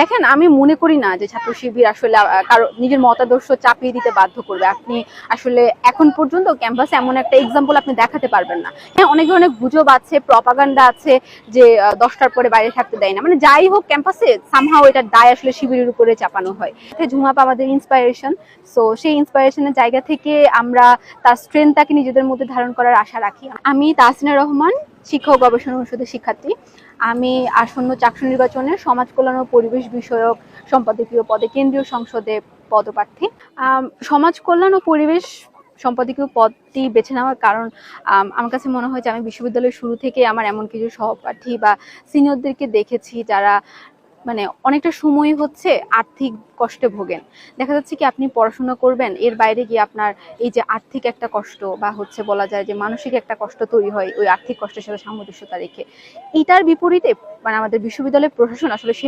দেখেন, আমি মনে করি না যে ছাত্র শিবির আসলে কারও নিজের মতাদর্শ চাপিয়ে দিতে বাধ্য করবে। আপনি আসলে এখন পর্যন্ত ক্যাম্পাসে এমন একটা এক্সাম্পল আপনি দেখাতে পারবেন না। হ্যাঁ অনেকে অনেক গুজব আছে প্রপাগান্ডা আছে যে দশটার পরে বাইরে থাকতে দেয় না। মানে যাই হোক, ক্যাম্পাসে সামহাও এটার দায় আসলে শিবিরের উপরে চাপানো হয়। ঝুমাপ আমাদের ইন্সপায়ারেশন সো সেই ইন্সপায়ারেশনের জায়গা থেকে আমরা তার স্ট্রেংথটাকে নিজেদের মধ্যে ধারণ করার আশা রাখি। আমি তাসিনা রহমান শিক্ষা ও গবেষণা অনুষদের শিক্ষার্থী। আমি আসন্ন চাকসু নির্বাচনে সমাজ কল্যাণ ও পরিবেশ বিষয়ক সম্পাদকীয় পদে কেন্দ্রীয় সংসদে পদপ্রার্থী। সমাজ কল্যাণ ও পরিবেশ সম্পাদকীয় পদটি বেছে নেওয়ার কারণ আমার কাছে মনে হয় যে আমি বিশ্ববিদ্যালয়ের শুরু থেকে আমার এমন কিছু সহপাঠী বা সিনিয়রদেরকে দেখেছি যারা মানে অনেকটা সময় হচ্ছে আর্থিক কষ্টে ভোগেন। দেখা যাচ্ছে কি আপনি পড়াশোনা করবেন, এর বাইরে গিয়ে আপনার এই যে আর্থিক একটা কষ্ট বা হচ্ছে বলা যায় যে মানসিক একটা কষ্ট তৈরি হয় ওই আর্থিক কষ্টের সাথে সামঞ্জস্যতা রেখে। এটার বিপরীতে মানে আমাদের বিশ্ববিদ্যালয়ের প্রশাসন আসলে সে